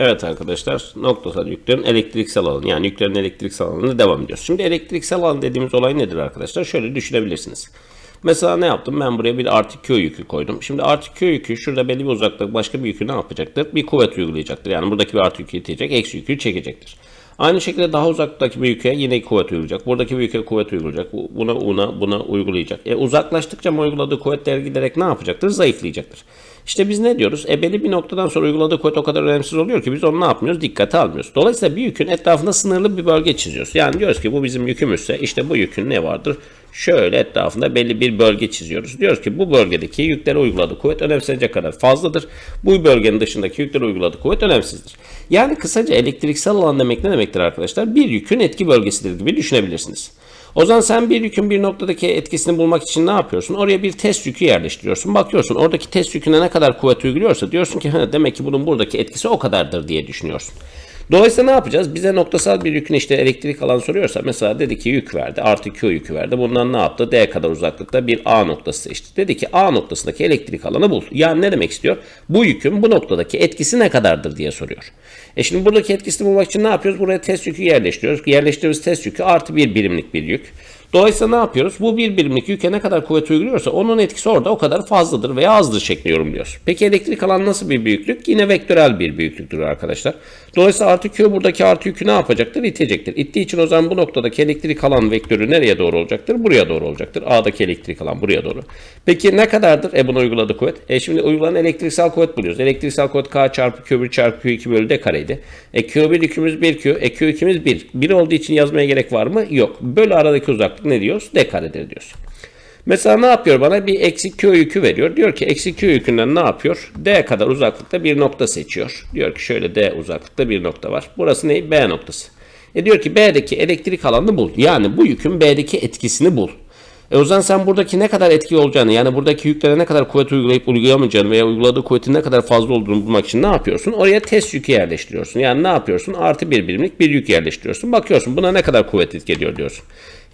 Evet arkadaşlar noktasal yüklerin elektriksel alanı yani yüklerin elektriksel alanına devam ediyoruz. Şimdi elektriksel alan dediğimiz olay nedir arkadaşlar? Şöyle düşünebilirsiniz. Mesela ne yaptım? Ben buraya bir artı Q yükü koydum. Şimdi artı Q yükü şurada belli bir uzaklık başka bir yükü ne yapacaktır? Bir kuvvet uygulayacaktır. Yani buradaki bir artı yükü itecek, eksi yükü çekecektir. Aynı şekilde daha uzaktaki bir yüke yine kuvvet uygulayacak. Buradaki bir yüke kuvvet uygulayacak. Buna una buna uygulayacak. E uzaklaştıkça mı uyguladığı kuvvetler giderek ne yapacaktır? Zayıflayacaktır. İşte biz ne diyoruz? E belli bir noktadan sonra uyguladığı kuvvet o kadar önemsiz oluyor ki biz onu ne yapmıyoruz? Dikkate almıyoruz. Dolayısıyla bir yükün etrafında sınırlı bir bölge çiziyoruz. Yani diyoruz ki bu bizim yükümüzse işte bu yükün ne vardır? Şöyle etrafında belli bir bölge çiziyoruz. Diyoruz ki bu bölgedeki yüklere uyguladığı kuvvet önemsenecek kadar fazladır. Bu bölgenin dışındaki yüklere uyguladığı kuvvet önemsizdir. Yani kısaca elektriksel alan demek ne demektir arkadaşlar? Bir yükün etki bölgesidir gibi düşünebilirsiniz. O zaman sen bir yükün bir noktadaki etkisini bulmak için ne yapıyorsun? Oraya bir test yükü yerleştiriyorsun. Bakıyorsun oradaki test yüküne ne kadar kuvvet uyguluyorsa diyorsun ki demek ki bunun buradaki etkisi o kadardır diye düşünüyorsun. Dolayısıyla ne yapacağız? Bize noktasal bir yükün işte elektrik alan soruyorsa mesela dedi ki yük verdi artı Q yükü verdi. Bundan ne yaptı? D kadar uzaklıkta bir A noktası seçti. Dedi ki A noktasındaki elektrik alanı bul. Yani ne demek istiyor? Bu yükün bu noktadaki etkisi ne kadardır diye soruyor. E şimdi buradaki etkisini bulmak için ne yapıyoruz? Buraya test yükü yerleştiriyoruz. Yerleştirdiğimiz test yükü artı bir birimlik bir yük. Dolayısıyla ne yapıyoruz? Bu bir birimlik yüke ne kadar kuvvet uyguluyorsa onun etkisi orada o kadar fazladır veya azdır şeklinde yorumluyoruz. Peki elektrik alan nasıl bir büyüklük? Yine vektörel bir büyüklüktür arkadaşlar. Dolayısıyla artı Q buradaki artı yükü ne yapacaktır? İtecektir. İttiği için o zaman bu noktadaki elektrik alan vektörü nereye doğru olacaktır? Buraya doğru olacaktır. A'daki elektrik alan buraya doğru. Peki ne kadardır? E buna uyguladığı kuvvet. E şimdi uygulanan elektriksel kuvvet buluyoruz. Elektriksel kuvvet K çarpı Q1 çarpı Q2 bölü D kareydi. E Q1 yükümüz 1 Q. E Q ikimiz 1. 1 olduğu için yazmaya gerek var mı? Yok. Bölü aradaki uzaklık ne diyoruz? D karedir diyoruz. Mesela ne yapıyor bana? Bir eksi Q yükü veriyor. Diyor ki eksi Q yükünden ne yapıyor? D kadar uzaklıkta bir nokta seçiyor. Diyor ki şöyle D uzaklıkta bir nokta var. Burası ne? B noktası. E diyor ki B'deki elektrik alanını bul. Yani bu yükün B'deki etkisini bul. E o zaman sen buradaki ne kadar etki olacağını yani buradaki yüklere ne kadar kuvvet uygulayıp uygulayamayacağını veya uyguladığı kuvvetin ne kadar fazla olduğunu bulmak için ne yapıyorsun? Oraya test yükü yerleştiriyorsun. Yani ne yapıyorsun? Artı bir birimlik bir yük yerleştiriyorsun. Bakıyorsun buna ne kadar kuvvet etki ediyor diyorsun.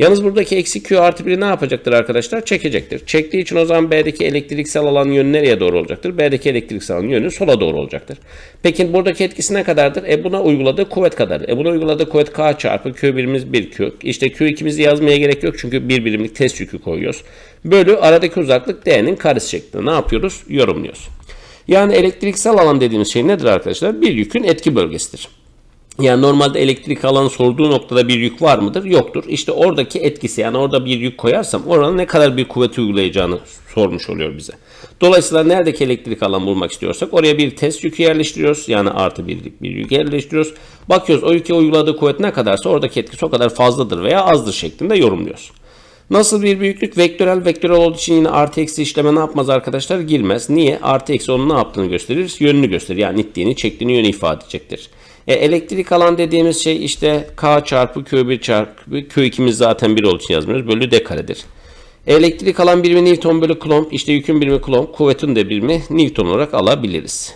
Yalnız buradaki eksi Q artı 1'i ne yapacaktır arkadaşlar? Çekecektir. Çektiği için o zaman B'deki elektriksel alan yönü nereye doğru olacaktır? B'deki elektriksel alan yönü sola doğru olacaktır. Peki buradaki etkisi ne kadardır? E buna uyguladığı kuvvet kadar. E buna uyguladığı kuvvet K çarpı Q birimiz 1 Q. İşte Q ikimizi yazmaya gerek yok çünkü bir birimlik test yükü koyuyoruz. Bölü aradaki uzaklık D'nin karesi şeklinde ne yapıyoruz? Yorumluyoruz. Yani elektriksel alan dediğimiz şey nedir arkadaşlar? Bir yükün etki bölgesidir. Yani normalde elektrik alanı sorduğu noktada bir yük var mıdır? Yoktur. İşte oradaki etkisi yani orada bir yük koyarsam oranın ne kadar bir kuvvet uygulayacağını sormuş oluyor bize. Dolayısıyla neredeki elektrik alan bulmak istiyorsak oraya bir test yükü yerleştiriyoruz. Yani artı birlik bir yük yerleştiriyoruz. Bakıyoruz o yüke uyguladığı kuvvet ne kadarsa oradaki etkisi o kadar fazladır veya azdır şeklinde yorumluyoruz. Nasıl bir büyüklük? Vektörel vektörel olduğu için yine artı eksi işleme ne yapmaz arkadaşlar? Girmez. Niye? Artı eksi onun ne yaptığını gösterir? Yönünü gösterir. Yani ittiğini, çektiğini yönü ifade edecektir. E, elektrik alan dediğimiz şey işte K çarpı Q1 çarpı Q2'miz zaten 1 olduğu için yazmıyoruz. Bölü D karedir. Elektrik alan birimi Newton bölü Coulomb. İşte yükün birimi Coulomb. Kuvvetin de birimi Newton olarak alabiliriz.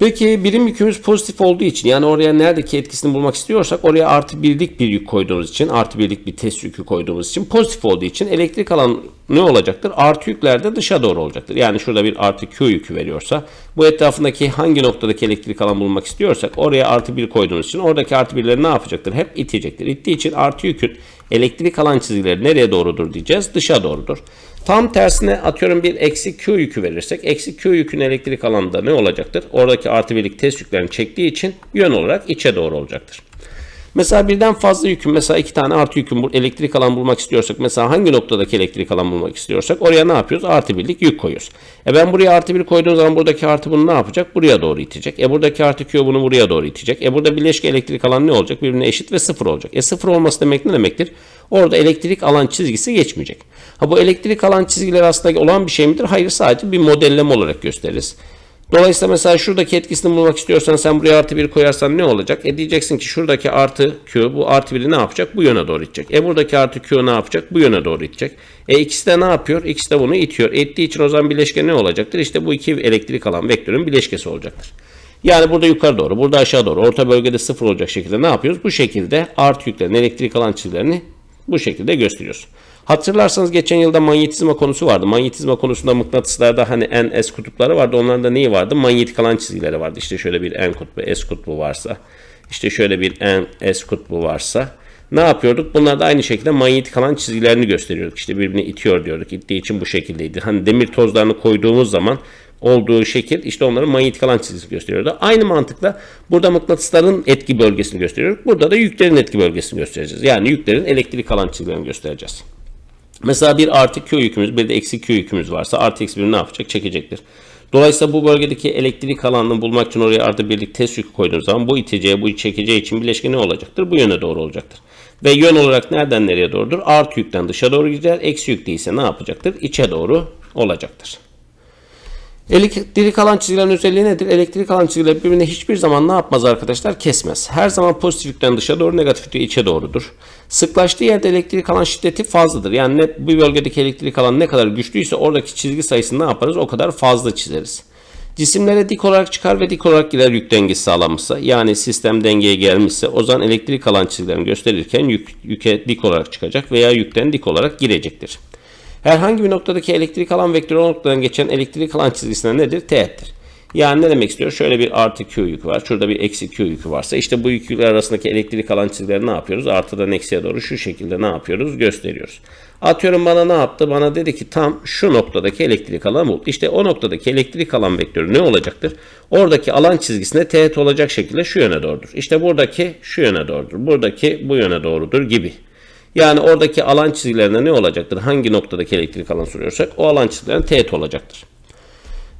Peki birim yükümüz pozitif olduğu için yani oraya neredeki etkisini bulmak istiyorsak oraya artı birlik bir yük koyduğumuz için artı birlik bir test yükü koyduğumuz için pozitif olduğu için elektrik alan ne olacaktır? Artı yükler de dışa doğru olacaktır. Yani şurada bir artı Q yükü veriyorsa bu etrafındaki hangi noktadaki elektrik alan bulmak istiyorsak oraya artı bir koyduğumuz için oradaki artı birleri ne yapacaktır? Hep itecektir. İttiği için artı yükün elektrik alan çizgileri nereye doğrudur diyeceğiz? Dışa doğrudur. Tam tersine atıyorum bir eksi Q yükü verirsek eksi Q yükün elektrik alanında ne olacaktır? Oradaki artı birlik test yüklerini çektiği için yön olarak içe doğru olacaktır. Mesela birden fazla yükün mesela iki tane artı yükün elektrik alan bulmak istiyorsak mesela hangi noktadaki elektrik alan bulmak istiyorsak oraya ne yapıyoruz? Artı birlik yük koyuyoruz. E ben buraya artı bir koyduğum zaman buradaki artı bunu ne yapacak? Buraya doğru itecek. E buradaki artı Q bunu buraya doğru itecek. E burada bileşke elektrik alan ne olacak? Birbirine eşit ve sıfır olacak. E sıfır olması demek ne demektir? Orada elektrik alan çizgisi geçmeyecek. Ha bu elektrik alan çizgileri aslında olan bir şey midir? Hayır sadece bir modelleme olarak gösteririz. Dolayısıyla mesela şuradaki etkisini bulmak istiyorsan sen buraya artı 1 koyarsan ne olacak? E diyeceksin ki şuradaki artı Q bu artı 1'i ne yapacak? Bu yöne doğru itecek. E buradaki artı Q ne yapacak? Bu yöne doğru itecek. E ikisi de ne yapıyor? İkisi de bunu itiyor. Ettiği için o zaman bileşke ne olacaktır? İşte bu iki elektrik alan vektörün bileşkesi olacaktır. Yani burada yukarı doğru, burada aşağı doğru, orta bölgede sıfır olacak şekilde ne yapıyoruz? Bu şekilde artı yüklerin elektrik alan çizgilerini bu şekilde gösteriyoruz. Hatırlarsanız geçen yılda manyetizma konusu vardı. Manyetizma konusunda mıknatıslarda hani en S kutupları vardı. Onların da neyi vardı? Manyetik alan çizgileri vardı. İşte şöyle bir N kutbu, S kutbu varsa. işte şöyle bir N, S kutbu varsa. Ne yapıyorduk? Bunlar da aynı şekilde manyetik alan çizgilerini gösteriyorduk. İşte birbirini itiyor diyorduk. İttiği için bu şekildeydi. Hani demir tozlarını koyduğumuz zaman olduğu şekil işte onların manyetik alan çizgisi gösteriyordu. Aynı mantıkla burada mıknatısların etki bölgesini gösteriyoruz. Burada da yüklerin etki bölgesini göstereceğiz. Yani yüklerin elektrik alan çizgilerini göstereceğiz. Mesela bir artı Q yükümüz bir de eksi Q yükümüz varsa artı eksi bir ne yapacak? Çekecektir. Dolayısıyla bu bölgedeki elektrik alanını bulmak için oraya artı birlik test yükü koyduğumuz zaman bu iteceği bu çekeceği için bileşke ne olacaktır? Bu yöne doğru olacaktır. Ve yön olarak nereden nereye doğrudur? Artı yükten dışa doğru gider. Eksi yük değilse ne yapacaktır? İçe doğru olacaktır. Elektrik alan çizgilerin özelliği nedir? Elektrik alan çizgileri birbirine hiçbir zaman ne yapmaz arkadaşlar? Kesmez. Her zaman pozitif yükten dışa doğru, negatif yükten içe doğrudur. Sıklaştığı yerde elektrik alan şiddeti fazladır. Yani ne, bu bölgedeki elektrik alan ne kadar güçlüyse oradaki çizgi sayısını ne yaparız? O kadar fazla çizeriz. Cisimlere dik olarak çıkar ve dik olarak girer yük dengesi sağlanmışsa yani sistem dengeye gelmişse o zaman elektrik alan çizgilerini gösterirken yük, yüke dik olarak çıkacak veya yükten dik olarak girecektir. Herhangi bir noktadaki elektrik alan vektörü o noktadan geçen elektrik alan çizgisine nedir? Teğettir. Yani ne demek istiyor? Şöyle bir artı Q yükü var. Şurada bir eksi Q yükü varsa işte bu yükler arasındaki elektrik alan çizgileri ne yapıyoruz? Artıdan eksiye doğru şu şekilde ne yapıyoruz? Gösteriyoruz. Atıyorum bana ne yaptı? Bana dedi ki tam şu noktadaki elektrik alan bul. İşte o noktadaki elektrik alan vektörü ne olacaktır? Oradaki alan çizgisine teğet olacak şekilde şu yöne doğrudur. İşte buradaki şu yöne doğrudur. Buradaki bu yöne doğrudur gibi. Yani oradaki alan çizgilerine ne olacaktır? Hangi noktadaki elektrik alan soruyorsak o alan çizgilerine teğet olacaktır.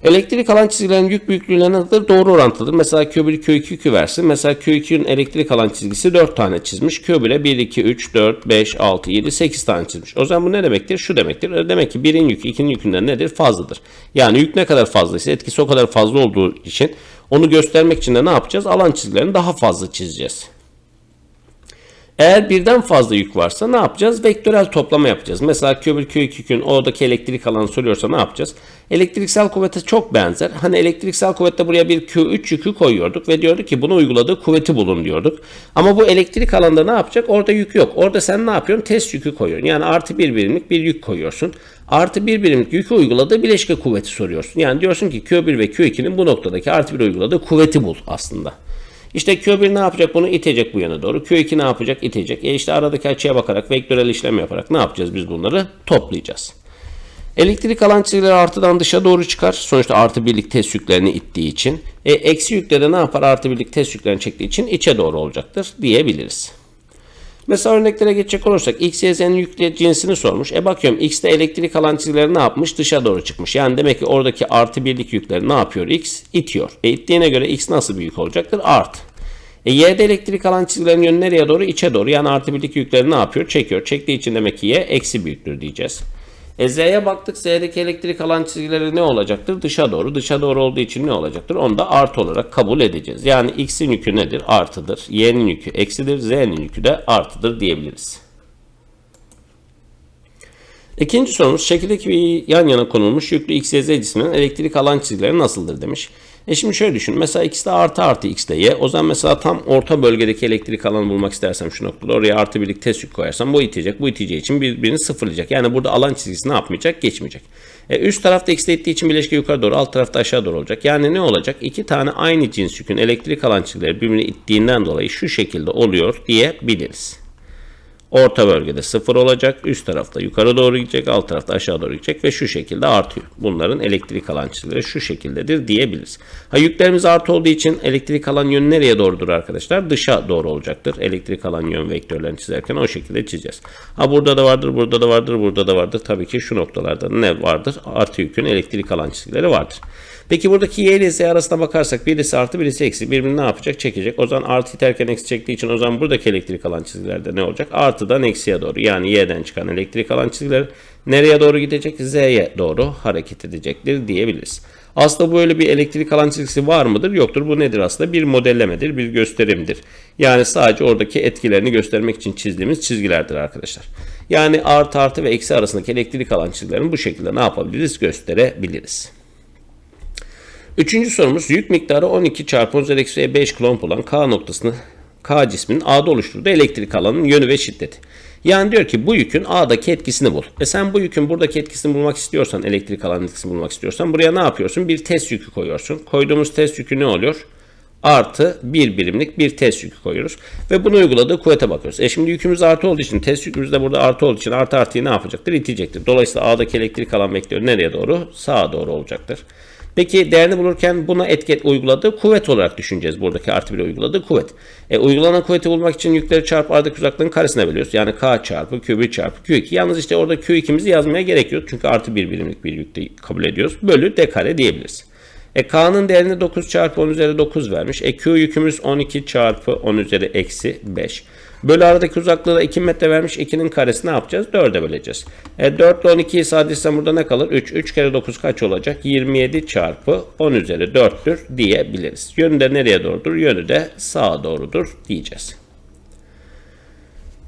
Elektrik alan çizgilerinin yük büyüklüğüne nedir? Doğru orantılıdır. Mesela Q1, Q2, Q versin. Mesela Q2'nin elektrik alan çizgisi 4 tane çizmiş. Q1'e 1, 2, 3, 4, 5, 6, 7, 8 tane çizmiş. O zaman bu ne demektir? Şu demektir. Demek ki 1'in yükü 2'nin yükünden nedir? Fazladır. Yani yük ne kadar fazlaysa etkisi o kadar fazla olduğu için onu göstermek için de ne yapacağız? Alan çizgilerini daha fazla çizeceğiz. Eğer birden fazla yük varsa ne yapacağız? Vektörel toplama yapacağız. Mesela Q1, Q2 yükün oradaki elektrik alanı soruyorsa ne yapacağız? Elektriksel kuvvete çok benzer. Hani elektriksel kuvvette buraya bir Q3 yükü koyuyorduk ve diyorduk ki bunu uyguladığı kuvveti bulun diyorduk. Ama bu elektrik alanda ne yapacak? Orada yük yok. Orada sen ne yapıyorsun? Test yükü koyuyorsun. Yani artı bir birimlik bir yük koyuyorsun. Artı bir birimlik yükü uyguladığı bileşke kuvveti soruyorsun. Yani diyorsun ki Q1 ve Q2'nin bu noktadaki artı bir uyguladığı kuvveti bul aslında. İşte Q1 ne yapacak bunu itecek bu yana doğru. Q2 ne yapacak itecek. E işte aradaki açıya bakarak vektörel işlem yaparak ne yapacağız biz bunları toplayacağız. Elektrik alan çizgileri artıdan dışa doğru çıkar. Sonuçta artı birlik test yüklerini ittiği için. E, eksi yükleri ne yapar? Artı birlik test yüklerini çektiği için içe doğru olacaktır diyebiliriz. Mesela örneklere geçecek olursak x, y, z'nin yükle cinsini sormuş. E bakıyorum x'te elektrik alan çizgileri ne yapmış? Dışa doğru çıkmış. Yani demek ki oradaki artı birlik yükleri ne yapıyor x? İtiyor. E ittiğine göre x nasıl bir yük olacaktır? Art. E y'de elektrik alan çizgilerin yönü nereye doğru? İçe doğru. Yani artı birlik yükleri ne yapıyor? Çekiyor. Çektiği için demek ki y eksi büyüktür diyeceğiz. E Z'ye baktık. Z'deki elektrik alan çizgileri ne olacaktır? Dışa doğru. Dışa doğru olduğu için ne olacaktır? Onu da artı olarak kabul edeceğiz. Yani X'in yükü nedir? Artıdır. Y'nin yükü eksidir. Z'nin yükü de artıdır diyebiliriz. İkinci sorumuz şekildeki bir yan yana konulmuş yüklü X, Y, Z cisminin elektrik alan çizgileri nasıldır demiş. E şimdi şöyle düşün. Mesela x de artı artı x de y. O zaman mesela tam orta bölgedeki elektrik alanı bulmak istersem şu noktada oraya artı birlik test yük koyarsam bu itecek. Bu iteceği için birbirini sıfırlayacak. Yani burada alan çizgisi ne yapmayacak? Geçmeyecek. E üst tarafta x de ittiği için bileşke yukarı doğru alt tarafta aşağı doğru olacak. Yani ne olacak? İki tane aynı cins yükün elektrik alan çizgileri birbirini ittiğinden dolayı şu şekilde oluyor diyebiliriz. Orta bölgede sıfır olacak. Üst tarafta yukarı doğru gidecek. Alt tarafta aşağı doğru gidecek ve şu şekilde artıyor. Bunların elektrik alan çizgileri şu şekildedir diyebiliriz. Ha yüklerimiz artı olduğu için elektrik alan yönü nereye doğrudur arkadaşlar? Dışa doğru olacaktır. Elektrik alan yön vektörlerini çizerken o şekilde çizeceğiz. Ha burada da vardır, burada da vardır, burada da vardır. Tabii ki şu noktalarda ne vardır? Artı yükün elektrik alan çizgileri vardır. Peki buradaki y ile z arasına bakarsak birisi artı birisi eksi birbirini ne yapacak? Çekecek. O zaman artı iterken eksi çektiği için o zaman buradaki elektrik alan çizgilerde ne olacak? Artıdan eksiye doğru yani y'den çıkan elektrik alan çizgileri nereye doğru gidecek? Z'ye doğru hareket edecektir diyebiliriz. Aslında böyle bir elektrik alan çizgisi var mıdır? Yoktur. Bu nedir aslında? Bir modellemedir, bir gösterimdir. Yani sadece oradaki etkilerini göstermek için çizdiğimiz çizgilerdir arkadaşlar. Yani artı artı ve eksi arasındaki elektrik alan çizgilerini bu şekilde ne yapabiliriz? Gösterebiliriz. Üçüncü sorumuz yük miktarı 12 çarpı 10 eksi 5 klomp olan K noktasını K cisminin A'da oluşturduğu elektrik alanının yönü ve şiddeti. Yani diyor ki bu yükün A'daki etkisini bul. E sen bu yükün buradaki etkisini bulmak istiyorsan, elektrik alan etkisini bulmak istiyorsan buraya ne yapıyorsun? Bir test yükü koyuyorsun. Koyduğumuz test yükü ne oluyor? Artı bir birimlik bir test yükü koyuyoruz. Ve bunu uyguladığı kuvvete bakıyoruz. E şimdi yükümüz artı olduğu için test yükümüz de burada artı olduğu için artı artıyı ne yapacaktır? İtecektir. Dolayısıyla A'daki elektrik alan vektörü nereye doğru? Sağa doğru olacaktır. Peki değerini bulurken buna etki uyguladığı kuvvet olarak düşüneceğiz. Buradaki artı bir uyguladığı kuvvet. E, uygulanan kuvveti bulmak için yükleri çarpı aradaki uzaklığın karesine bölüyoruz. Yani K çarpı Q1 çarpı Q2. Yalnız işte orada Q2'mizi yazmaya gerek yok. Çünkü artı bir birimlik bir yükte kabul ediyoruz. Bölü D kare diyebiliriz. E, K'nın değerini 9 çarpı 10 üzeri 9 vermiş. E, Q yükümüz 12 çarpı 10 üzeri eksi 5. Bölü aradaki uzaklığı da 2 metre vermiş. 2'nin karesi ne yapacağız? 4'e böleceğiz. E, 4 ile 12'yi sadeleştirsem burada ne kalır? 3. 3 kere 9 kaç olacak? 27 çarpı 10 üzeri 4'tür diyebiliriz. Yönü de nereye doğrudur? Yönü de sağa doğrudur diyeceğiz.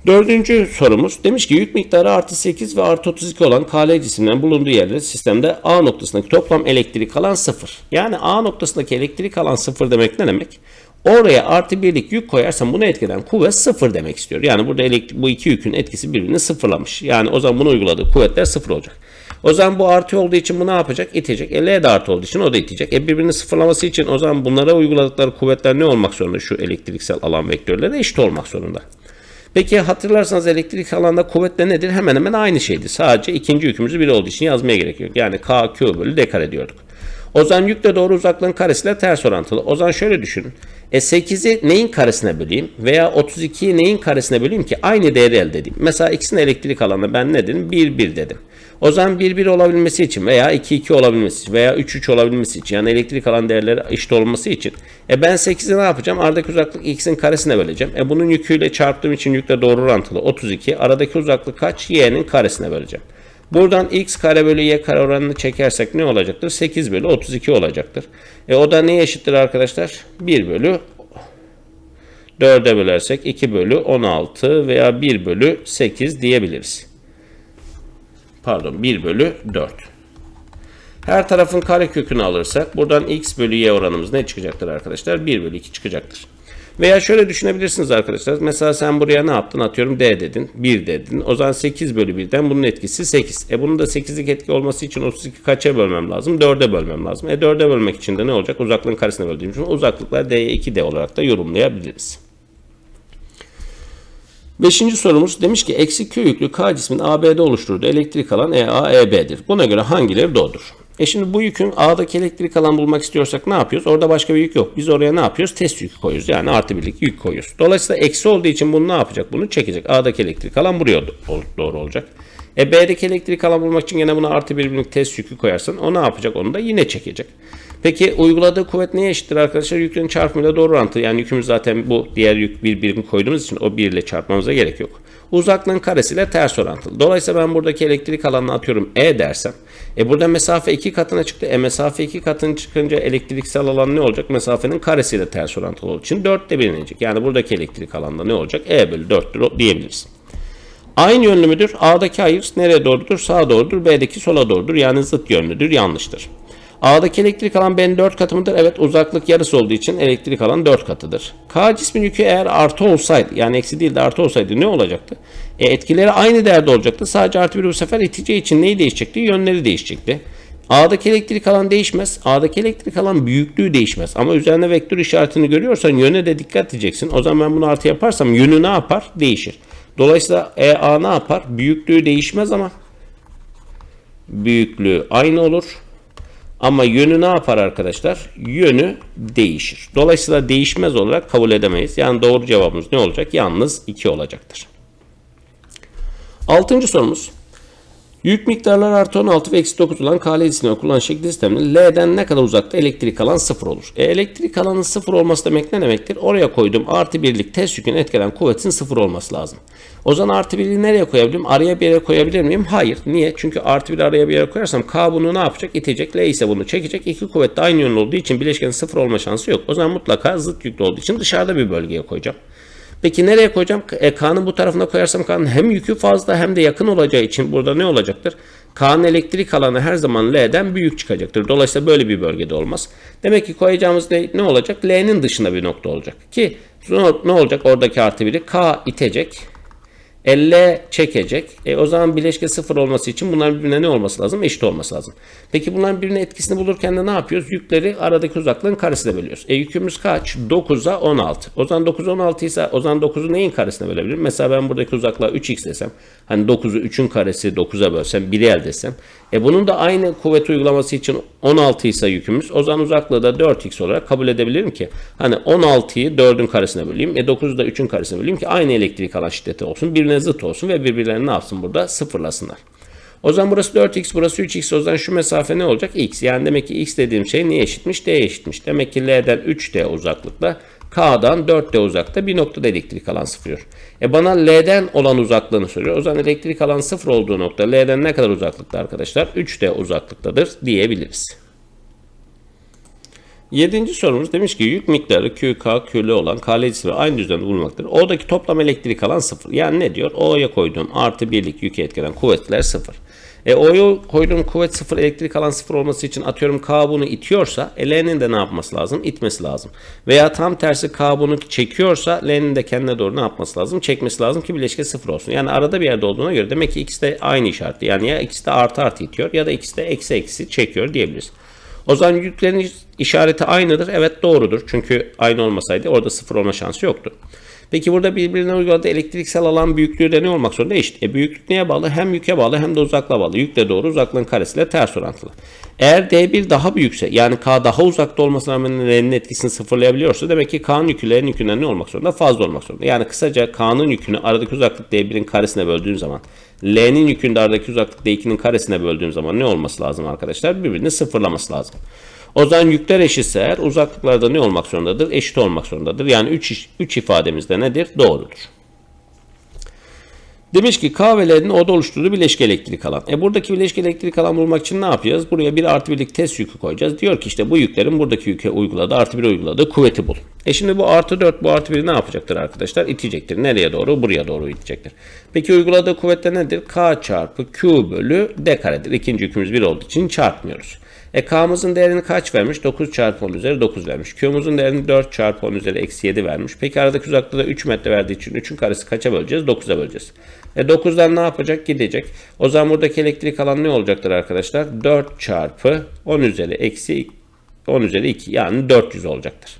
Dördüncü sorumuz demiş ki yük miktarı artı 8 ve artı 32 olan KL cisimlerin bulunduğu yerde sistemde A noktasındaki toplam elektrik alan 0. Yani A noktasındaki elektrik alan 0 demek ne demek? Oraya artı birlik yük koyarsam bunu etkilenen kuvvet 0 demek istiyor. Yani burada elektrik, bu iki yükün etkisi birbirini sıfırlamış. Yani o zaman bunu uyguladığı kuvvetler 0 olacak. O zaman bu artı olduğu için bu ne yapacak? İtecek. E L de artı olduğu için o da itecek. E birbirini sıfırlaması için o zaman bunlara uyguladıkları kuvvetler ne olmak zorunda? Şu elektriksel alan vektörleri eşit olmak zorunda. Peki hatırlarsanız elektrik alanda kuvvetle nedir? Hemen hemen aynı şeydi. Sadece ikinci yükümüzü bir olduğu için yazmaya gerek yok. Yani K, Q bölü D kare diyorduk. O zaman yükle doğru uzaklığın karesiyle ters orantılı. O zaman şöyle düşünün. E 8'i neyin karesine böleyim? Veya 32'yi neyin karesine böleyim ki aynı değeri elde edeyim? Mesela ikisinin elektrik alanı ben ne dedim? 1, 1 dedim. O zaman 1, 1 olabilmesi için veya 2, 2 olabilmesi için veya 3, 3 olabilmesi için yani elektrik alan değerleri eşit olması için e ben 8'i ne yapacağım? Aradaki uzaklık x'in karesine böleceğim. E bunun yüküyle çarptığım için yükle doğru orantılı 32. Aradaki uzaklık kaç? y'nin karesine böleceğim. Buradan x kare bölü y kare oranını çekersek ne olacaktır? 8 bölü 32 olacaktır. E o da neye eşittir arkadaşlar? 1 bölü 4'e bölersek 2 bölü 16 veya 1 bölü 8 diyebiliriz. Pardon 1 bölü 4. Her tarafın kare kökünü alırsak buradan x bölü y oranımız ne çıkacaktır arkadaşlar? 1 bölü 2 çıkacaktır. Veya şöyle düşünebilirsiniz arkadaşlar. Mesela sen buraya ne yaptın? Atıyorum D dedin. 1 dedin. O zaman 8 bölü 1'den bunun etkisi 8. E bunun da 8'lik etki olması için 32 kaça bölmem lazım? 4'e bölmem lazım. E 4'e bölmek için de ne olacak? Uzaklığın karesine böldüğüm için uzaklıklar D'ye 2D olarak da yorumlayabiliriz. Beşinci sorumuz demiş ki eksi Q yüklü K cismin AB'de oluşturduğu elektrik alan EA, EB'dir. Buna göre hangileri doğrudur? E şimdi bu yükün A'daki elektrik alan bulmak istiyorsak ne yapıyoruz? Orada başka bir yük yok. Biz oraya ne yapıyoruz? Test yükü koyuyoruz. Yani artı birlik yük koyuyoruz. Dolayısıyla eksi olduğu için bunu ne yapacak? Bunu çekecek. A'daki elektrik alan buraya doğru olacak. E B'deki elektrik alan bulmak için yine buna artı bir birimlik test yükü koyarsan o ne yapacak? Onu da yine çekecek. Peki uyguladığı kuvvet neye eşittir arkadaşlar? Yüklerin çarpımıyla doğru orantılı. Yani yükümüz zaten bu diğer yük bir birim koyduğumuz için o 1 ile çarpmamıza gerek yok. Uzaklığın karesiyle ters orantılı. Dolayısıyla ben buradaki elektrik alanını atıyorum E dersem. E burada mesafe 2 katına çıktı. E mesafe 2 katına çıkınca elektriksel alan ne olacak? Mesafenin karesiyle ters orantılı olduğu için 4 de bilinecek. Yani buradaki elektrik alanda ne olacak? E bölü 4'tür diyebiliriz. Aynı yönlü müdür? A'daki hayır nereye doğrudur? Sağa doğrudur. B'deki sola doğrudur. Yani zıt yönlüdür. Yanlıştır. A'daki elektrik alan B'nin 4 katı mıdır? Evet uzaklık yarısı olduğu için elektrik alan 4 katıdır. K cismin yükü eğer artı olsaydı yani eksi değil de artı olsaydı ne olacaktı? E, etkileri aynı değerde olacaktı. Sadece artı bir bu sefer iteceği için neyi değişecekti? Yönleri değişecekti. A'daki elektrik alan değişmez. A'daki elektrik alan büyüklüğü değişmez. Ama üzerine vektör işaretini görüyorsan yöne de dikkat edeceksin. O zaman ben bunu artı yaparsam yönü ne yapar? Değişir. Dolayısıyla EA ne yapar? Büyüklüğü değişmez ama büyüklüğü aynı olur. Ama yönü ne yapar arkadaşlar? Yönü değişir. Dolayısıyla değişmez olarak kabul edemeyiz. Yani doğru cevabımız ne olacak? Yalnız 2 olacaktır. Altıncı sorumuz. Yük miktarları artı 16 ve eksi 9 olan KL cisimine kullanılan şekli sisteminin L'den ne kadar uzakta elektrik alan 0 olur. E, elektrik alanın 0 olması demek ne demektir? Oraya koyduğum artı birlik test yükünü etkilenen kuvvetin 0 olması lazım. O zaman artı birliği nereye koyabilirim? Araya bir yere koyabilir miyim? Hayır. Niye? Çünkü artı bir araya bir yere koyarsam K bunu ne yapacak? İtecek. L ise bunu çekecek. İki kuvvet de aynı yönlü olduğu için bileşkenin 0 olma şansı yok. O zaman mutlaka zıt yüklü olduğu için dışarıda bir bölgeye koyacağım. Peki nereye koyacağım? E, K'nın bu tarafına koyarsam K'nın hem yükü fazla hem de yakın olacağı için burada ne olacaktır? K'nın elektrik alanı her zaman L'den büyük çıkacaktır. Dolayısıyla böyle bir bölgede olmaz. Demek ki koyacağımız ne, ne olacak? L'nin dışında bir nokta olacak. Ki ne olacak? Oradaki artı biri K itecek. E, L çekecek. E, o zaman bileşke sıfır olması için bunların birbirine ne olması lazım? Eşit olması lazım. Peki bunların birbirine etkisini bulurken de ne yapıyoruz? Yükleri aradaki uzaklığın karesine bölüyoruz. E yükümüz kaç? 9'a 16. O zaman 9 16 ise o zaman 9'u neyin karesine bölebilirim? Mesela ben buradaki uzaklığa 3x desem. Hani 9'u 3'ün karesi 9'a bölsem 1'i elde etsem. E bunun da aynı kuvvet uygulaması için 16 ise yükümüz. O zaman uzaklığı da 4x olarak kabul edebilirim ki. Hani 16'yı 4'ün karesine böleyim. E 9'u da 3'ün karesine böleyim ki aynı elektrik alan şiddeti olsun. Birbirine zıt olsun ve birbirlerini ne yapsın burada? Sıfırlasınlar. O zaman burası 4x, burası 3x. O zaman şu mesafe ne olacak? x. Yani demek ki x dediğim şey neye eşitmiş? D'ye eşitmiş. Demek ki L'den 3D uzaklıkta, K'dan 4D uzakta bir noktada elektrik alan sıfırıyor. E bana L'den olan uzaklığını soruyor. O zaman elektrik alan sıfır olduğu nokta L'den ne kadar uzaklıkta arkadaşlar? 3D uzaklıktadır diyebiliriz. Yedinci sorumuz demiş ki yük miktarı Q, K, Q'lü olan KL'cisi ve aynı düzende bulunmaktadır. O'daki toplam elektrik alan sıfır. Yani ne diyor? O'ya koyduğum artı birlik yük etkilenen kuvvetler sıfır. E O'ya koyduğum kuvvet sıfır, elektrik alan sıfır olması için atıyorum K bunu itiyorsa e, L'nin de ne yapması lazım? İtmesi lazım. Veya tam tersi K bunu çekiyorsa L'nin de kendine doğru ne yapması lazım? Çekmesi lazım ki bileşke sıfır olsun. Yani arada bir yerde olduğuna göre demek ki ikisi de aynı işaretli. Yani ya ikisi de artı artı itiyor ya da ikisi de eksi eksi çekiyor diyebiliriz. O zaman yüklerin işareti aynıdır. Evet doğrudur. Çünkü aynı olmasaydı orada sıfır olma şansı yoktu. Peki burada birbirine uyguladığı elektriksel alan büyüklüğü de ne olmak zorunda? Eşit. E büyüklük neye bağlı? Hem yüke bağlı hem de uzaklığa bağlı. Yükle doğru uzaklığın karesiyle ters orantılı. Eğer D1 daha büyükse yani K daha uzakta olmasına rağmen L'nin etkisini sıfırlayabiliyorsa demek ki K'nın yükü L'nin yükünden ne olmak zorunda? Fazla olmak zorunda. Yani kısaca K'nın yükünü aradaki uzaklık D1'in karesine böldüğün zaman L'nin yükünü de aradaki uzaklık D2'nin karesine böldüğün zaman ne olması lazım arkadaşlar? Birbirini sıfırlaması lazım. O zaman yükler eşitse eğer uzaklıklarda ne olmak zorundadır? Eşit olmak zorundadır. Yani 3 3 ifademizde nedir? Doğrudur. Demiş ki K ve L'nin O'da oluşturduğu bileşke elektrik alan. E buradaki bileşke elektrik alan bulmak için ne yapacağız? Buraya bir artı birlik test yükü koyacağız. Diyor ki işte bu yüklerin buradaki yüke uyguladığı artı bir uyguladığı kuvveti bul. E şimdi bu artı 4 bu artı 1 ne yapacaktır arkadaşlar? İtecektir. Nereye doğru? Buraya doğru itecektir. Peki uyguladığı kuvvet nedir? K çarpı Q bölü D karedir. İkinci yükümüz 1 olduğu için çarpmıyoruz. E K'mızın değerini kaç vermiş? 9 çarpı 10 üzeri 9 vermiş. Q'muzun değerini 4 çarpı 10 üzeri eksi 7 vermiş. Peki aradaki uzaklığı da 3 metre verdiği için 3'ün karesi kaça böleceğiz? 9'a böleceğiz. E 9'dan ne yapacak? Gidecek. O zaman buradaki elektrik alan ne olacaktır arkadaşlar? 4 çarpı 10 üzeri eksi 10 üzeri 2 yani 400 olacaktır.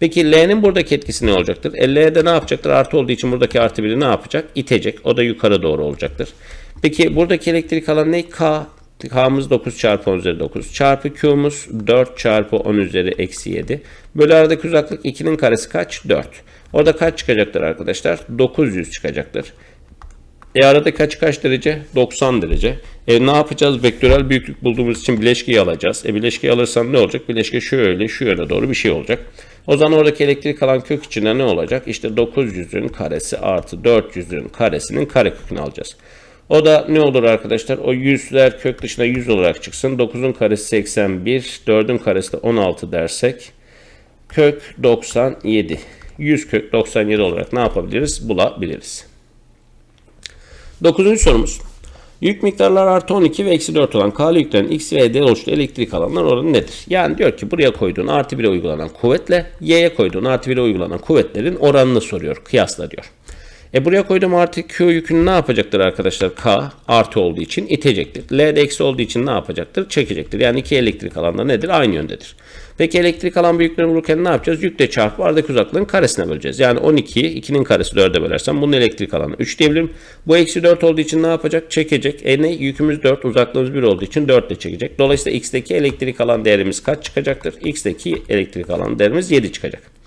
Peki L'nin buradaki etkisi ne olacaktır? E, L'de ne yapacaktır? Artı olduğu için buradaki artı biri ne yapacak? İtecek. O da yukarı doğru olacaktır. Peki buradaki elektrik alan ne? K. K'mız 9 çarpı 10 üzeri 9 çarpı Q'muz 4 çarpı 10 üzeri eksi 7. Böyle aradaki uzaklık 2'nin karesi kaç? 4. Orada kaç çıkacaktır arkadaşlar? 900 çıkacaktır. E arada kaç kaç derece? 90 derece. E ne yapacağız? Vektörel büyüklük bulduğumuz için bileşkeyi alacağız. E bileşkeyi alırsan ne olacak? Bileşke şöyle şu yöne doğru bir şey olacak. O zaman oradaki elektrik alan kök içinde ne olacak? İşte 900'ün karesi artı 400'ün karesinin karekökünü alacağız. O da ne olur arkadaşlar? O yüzler kök dışına 100 olarak çıksın. 9'un karesi 81, 4'ün karesi de 16 dersek kök 97. 100 kök 97 olarak ne yapabiliriz? Bulabiliriz. Dokuzuncu sorumuz. Yük miktarlar artı 12 ve eksi 4 olan K'lı yüklerin X ve D oluştuğu elektrik alanlar oranı nedir? Yani diyor ki buraya koyduğun artı 1'e uygulanan kuvvetle Y'ye koyduğun artı 1'e uygulanan kuvvetlerin oranını soruyor. Kıyasla diyor. E buraya koyduğum artı Q yükünü ne yapacaktır arkadaşlar? K artı olduğu için itecektir. L de eksi olduğu için ne yapacaktır? Çekecektir. Yani iki elektrik alanları nedir? Aynı yöndedir. Peki elektrik alan büyüklüğünü bulurken ne yapacağız? Yükle çarpı aradaki uzaklığın karesine böleceğiz. Yani 12'yi 2'nin karesi 4'e bölersem bunun elektrik alanı 3 diyebilirim. Bu eksi 4 olduğu için ne yapacak? Çekecek. E ne? Yükümüz 4, uzaklığımız 1 olduğu için 4 ile çekecek. Dolayısıyla x'teki elektrik alan değerimiz kaç çıkacaktır? x'teki elektrik alan değerimiz 7 çıkacak.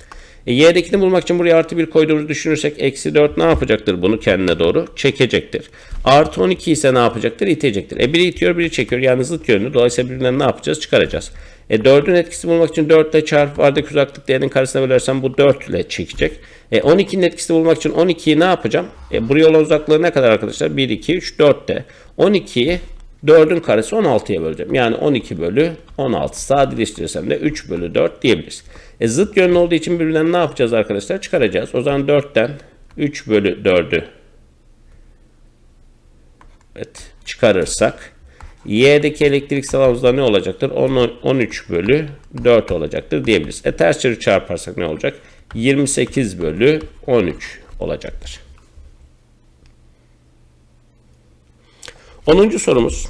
E, y'dekini bulmak için buraya artı 1 koyduğumuzu düşünürsek eksi 4 ne yapacaktır bunu kendine doğru? Çekecektir. Artı 12 ise ne yapacaktır? İtecektir. E biri itiyor biri çekiyor yani zıt yönlü. Dolayısıyla birbirinden ne yapacağız? Çıkaracağız. E 4'ün etkisini bulmak için 4 ile çarpıp aradaki uzaklık değerinin karesine bölersem bu 4 ile çekecek. E 12'nin etkisini bulmak için 12'yi ne yapacağım? E buraya olan uzaklığı ne kadar arkadaşlar? 1, 2, 3, 4 de. 12'yi 4'ün karesi 16'ya böleceğim. Yani 12 bölü 16 sadeleştirirsem de 3 bölü 4 diyebiliriz. E, zıt yönlü olduğu için birbirinden ne yapacağız arkadaşlar? Çıkaracağız. O zaman 4'ten 3 bölü 4'ü evet, çıkarırsak Y'deki elektriksel havuzda ne olacaktır? 10, 13 bölü 4 olacaktır diyebiliriz. E ters çevir çarparsak ne olacak? 28 bölü 13 olacaktır. 10. sorumuz.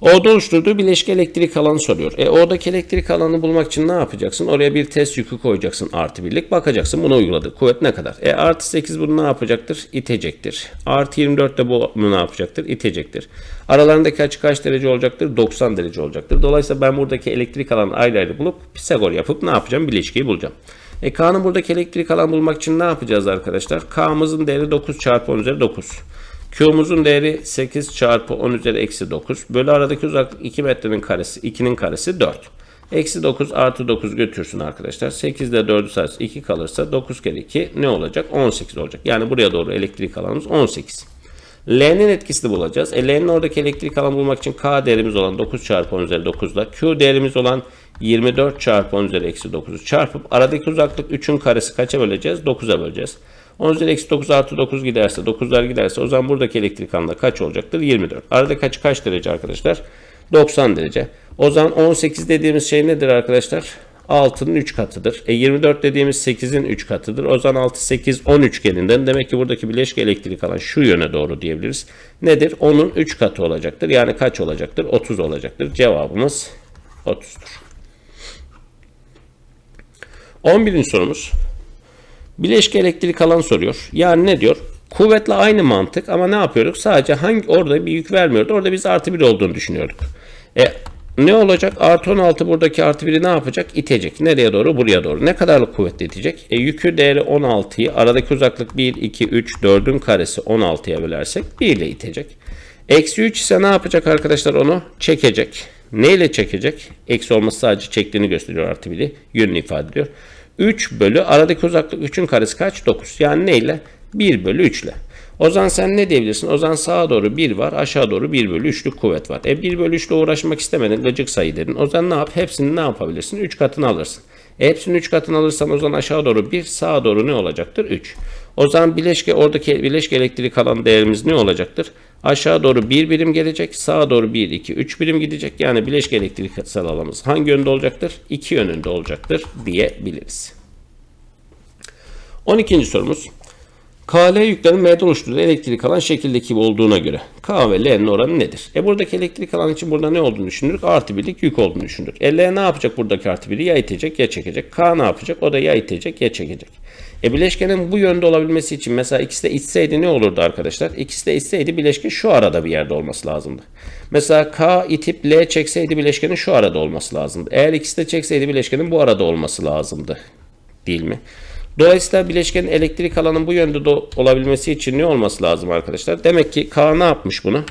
O'da oluşturduğu bileşke elektrik alanı soruyor. E O'daki elektrik alanını bulmak için ne yapacaksın? Oraya bir test yükü koyacaksın artı birlik. Bakacaksın bunu uyguladı. Kuvvet ne kadar? E artı 8 bunu ne yapacaktır? İtecektir. Artı 24 de bunu ne yapacaktır? İtecektir. Aralarındaki açı kaç derece olacaktır? 90 derece olacaktır. Dolayısıyla ben buradaki elektrik alanı ayrı ayrı bulup Pisagor yapıp ne yapacağım? Bileşkeyi bulacağım. E K'nın buradaki elektrik alan bulmak için ne yapacağız arkadaşlar? K'mızın değeri 9 çarpı 10 üzeri 9. Q'muzun değeri 8 çarpı 10 üzeri eksi 9. Bölü aradaki uzaklık 2 metrenin karesi 2'nin karesi 4. Eksi 9 artı 9 götürsün arkadaşlar. 8 ile 4'ü sayısı 2 kalırsa 9 kere 2 ne olacak? 18 olacak. Yani buraya doğru elektrik alanımız 18. L'nin etkisini bulacağız. E, L'nin oradaki elektrik alanı bulmak için K değerimiz olan 9 çarpı 10 üzeri 9 ile Q değerimiz olan 24 çarpı 10 üzeri eksi 9'u çarpıp aradaki uzaklık 3'ün karesi kaça böleceğiz? 9'a böleceğiz. 10 üzeri eksi 9 artı 9 giderse 9'lar giderse o zaman buradaki elektrik alanı kaç olacaktır? 24. Arada kaç kaç derece arkadaşlar? 90 derece. O zaman 18 dediğimiz şey nedir arkadaşlar? 6'nın 3 katıdır. E 24 dediğimiz 8'in 3 katıdır. O zaman 6, 8, 10 üçgeninden demek ki buradaki bileşke elektrik alan şu yöne doğru diyebiliriz. Nedir? 10'un 3 katı olacaktır. Yani kaç olacaktır? 30 olacaktır. Cevabımız 30'dur. 11. sorumuz. Bileşke elektrik alan soruyor. Yani ne diyor? Kuvvetle aynı mantık ama ne yapıyorduk? Sadece hangi orada bir yük vermiyordu. Orada biz artı 1 olduğunu düşünüyorduk. E ne olacak? Artı 16 buradaki artı 1'i ne yapacak? İtecek. Nereye doğru? Buraya doğru. Ne kadarlık kuvvetle itecek? E, yükü değeri 16'yı aradaki uzaklık 1, 2, 3, 4'ün karesi 16'ya bölersek 1 ile itecek. Eksi 3 ise ne yapacak arkadaşlar onu? Çekecek. Ne ile çekecek? Eksi olması sadece çektiğini gösteriyor artı 1'i. Yönünü ifade ediyor. 3 bölü aradaki uzaklık 3'ün karesi kaç? 9. Yani ne ile? 1 bölü 3 ile. O zaman sen ne diyebilirsin? O zaman sağa doğru 1 var, aşağı doğru 1 bölü 3'lük kuvvet var. E 1 bölü 3 ile uğraşmak istemedin, gıcık sayı dedin. O zaman ne yap? Hepsini ne yapabilirsin? 3 katını alırsın. E hepsini 3 katını alırsan o zaman aşağı doğru 1, sağa doğru ne olacaktır? 3. O zaman bileşke oradaki bileşke elektrik alan değerimiz ne olacaktır? Aşağı doğru 1 birim gelecek, sağa doğru 1, 2, 3 birim gidecek. Yani bileşke elektrik alanımız hangi yönde olacaktır? 2 yönünde olacaktır diyebiliriz. 12. sorumuz. KL yüklerin M'de oluşturduğu elektrik alan şekildeki olduğuna göre K ve L'nin oranı nedir? E buradaki elektrik alan için burada ne olduğunu düşündük? Artı birlik yük olduğunu düşündük. E L ne yapacak buradaki artı biri? Ya itecek ya çekecek. K ne yapacak? O da ya itecek ya çekecek. E bileşkenin bu yönde olabilmesi için mesela ikisi de itseydi ne olurdu arkadaşlar? İkisi de itseydi bileşke şu arada bir yerde olması lazımdı. Mesela K itip L çekseydi bileşkenin şu arada olması lazımdı. Eğer ikisi de çekseydi bileşkenin bu arada olması lazımdı. Değil mi? Dolayısıyla bileşkenin elektrik alanının bu yönde olabilmesi için ne olması lazım arkadaşlar? Demek ki K ne yapmış bunu?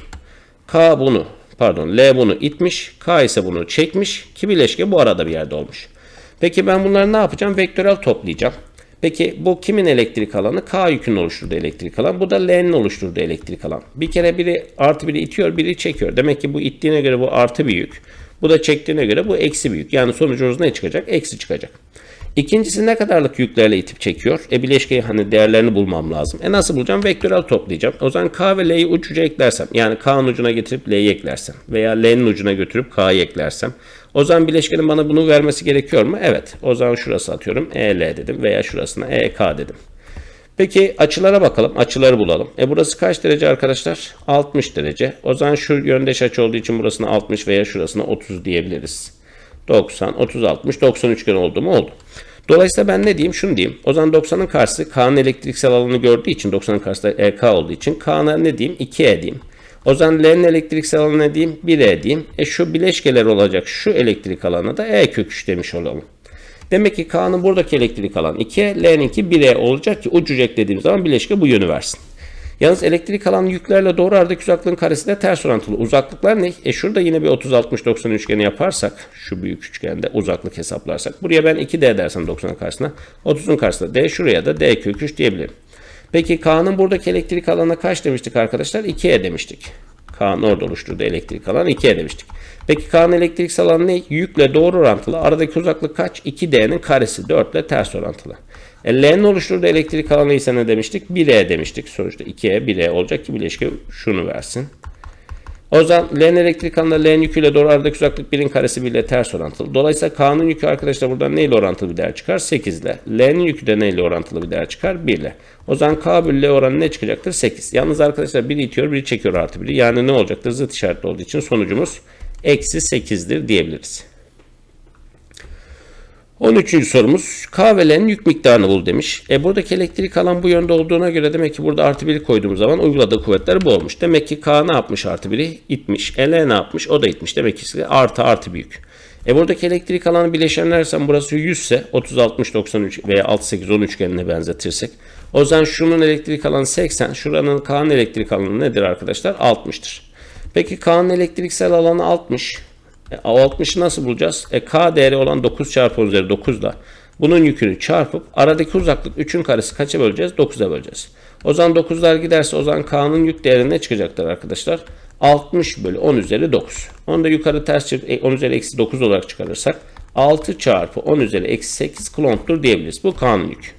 K bunu pardon L bunu itmiş. K ise bunu çekmiş ki bileşke bu arada bir yerde olmuş. Peki ben bunları ne yapacağım? Vektörel toplayacağım. Peki bu kimin elektrik alanı? K yükünün oluşturduğu elektrik alan. Bu da L'nin oluşturduğu elektrik alan. Bir kere biri artı biri itiyor, biri çekiyor. Demek ki bu ittiğine göre bu artı bir yük. Bu da çektiğine göre bu eksi bir yük. Yani sonucumuz ne çıkacak? Eksi çıkacak. İkincisi ne kadarlık yüklerle itip çekiyor? E bileşkeyi hani değerlerini bulmam lazım. E nasıl bulacağım? Vektörel toplayacağım. O zaman K ve L'yi ucuca eklersem yani K'nın ucuna getirip L'yi eklersem veya L'nin ucuna götürüp K'yı eklersem o zaman bileşkenin bana bunu vermesi gerekiyor mu? Evet. O zaman şurası atıyorum EL dedim veya şurasına EK dedim. Peki açılara bakalım. Açıları bulalım. E burası kaç derece arkadaşlar? 60 derece. O zaman şu yöndeş açı olduğu için burasına 60 veya şurasına 30 diyebiliriz. 90, 30, 60, 90 üçgen oldu mu? Oldu. Dolayısıyla ben ne diyeyim? Şunu diyeyim. O zaman 90'ın karşısı K'nın elektriksel alanı gördüğü için 90'ın karşısında EK olduğu için K'na ne diyeyim? 2E diyeyim. O zaman L'nin elektriksel alanı ne diyeyim? 1E diyeyim. E şu bileşkeler olacak şu elektrik alanı da E kök 3 demiş olalım. Demek ki K'nın buradaki elektrik alanı 2E, L'ninki 1E olacak ki ucuca eklediğim zaman bileşke bu yönü versin. Yalnız elektrik alan yüklerle doğru aradaki uzaklığın karesi de ters orantılı. Uzaklıklar ne? E şurada yine bir 30-60-90 üçgeni yaparsak şu büyük üçgende uzaklık hesaplarsak. Buraya ben 2D dersem 90'ın karşısına. 30'un karşısında D şuraya da D kök 3 diyebilirim. Peki K'nın buradaki elektrik alanına kaç demiştik arkadaşlar? 2E demiştik. K'nın orada oluşturduğu elektrik alanı 2E demiştik. Peki K'nın elektrik alanı ne? Yükle doğru orantılı. Aradaki uzaklık kaç? 2D'nin karesi 4 ile ters orantılı. E, L'nin oluşturduğu elektrik alanı ise ne demiştik? 1E demiştik. Sonuçta 2E 1E olacak ki bileşke şunu versin. O zaman L'nin elektrik alanında L'nin yüküyle doğru aradaki uzaklık 1'in karesi 1 ile ters orantılı. Dolayısıyla K'nın yükü arkadaşlar buradan neyle orantılı bir değer çıkar? 8 ile. L'nin yükü de neyle orantılı bir değer çıkar? 1 ile. O zaman K bölü L oranı ne çıkacaktır? 8. Yalnız arkadaşlar biri itiyor, biri çekiyor artı biri. Yani ne olacaktır? Zıt işaretli olduğu için sonucumuz eksi 8'dir diyebiliriz. 13. sorumuz K ve L'nin yük miktarını bul demiş. E buradaki elektrik alan bu yönde olduğuna göre demek ki burada artı 1'i koyduğumuz zaman uyguladığı kuvvetler bu olmuş. Demek ki K ne yapmış artı 1'i? İtmiş. E L ne yapmış? O da itmiş. Demek ki artı artı bir yük. E buradaki elektrik alanı bileşenlersem burası 100 ise 30 60 93 veya 6 8 10 üçgenine benzetirsek o zaman şunun elektrik alanı 80 şuranın K'nın elektrik alanı nedir arkadaşlar? 60'tır. Peki K'nın elektriksel alanı 60. E, 60'ı nasıl bulacağız? E, K değeri olan 9 çarpı 10 üzeri 9 da bunun yükünü çarpıp aradaki uzaklık 3'ün karesi kaça böleceğiz? 9'a böleceğiz. O zaman 9'lar giderse o zaman K'nın yük değeri ne çıkacaktır arkadaşlar? 60 bölü 10 üzeri 9. Onu da yukarı ters çevirip 10 üzeri eksi 9 olarak çıkarırsak 6 çarpı 10 üzeri eksi 8 kulomptur diyebiliriz. Bu K'nın yükü.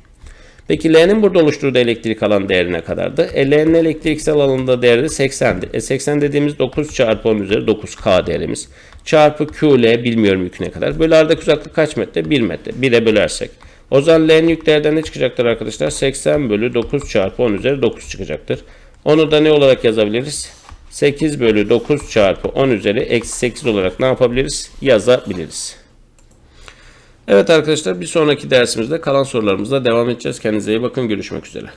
Peki L'nin burada oluşturduğu elektrik alan değeri ne kadardı? E, L'nin elektriksel alanında değeri 80'di. E, 80 dediğimiz 9 çarpı 10 üzeri 9 K değerimiz. Çarpı QL bilmiyorum yük ne kadar. Böyle aradaki uzaklık kaç metre? 1 metre. 1'e bölersek. O zaman L'nin yük değerden ne çıkacaktır arkadaşlar? 80 bölü 9 çarpı 10 üzeri 9 çıkacaktır. Onu da ne olarak yazabiliriz? 8 bölü 9 çarpı 10 üzeri eksi 8 olarak ne yapabiliriz? Yazabiliriz. Evet arkadaşlar bir sonraki dersimizde kalan sorularımızla devam edeceğiz. Kendinize iyi bakın. Görüşmek üzere.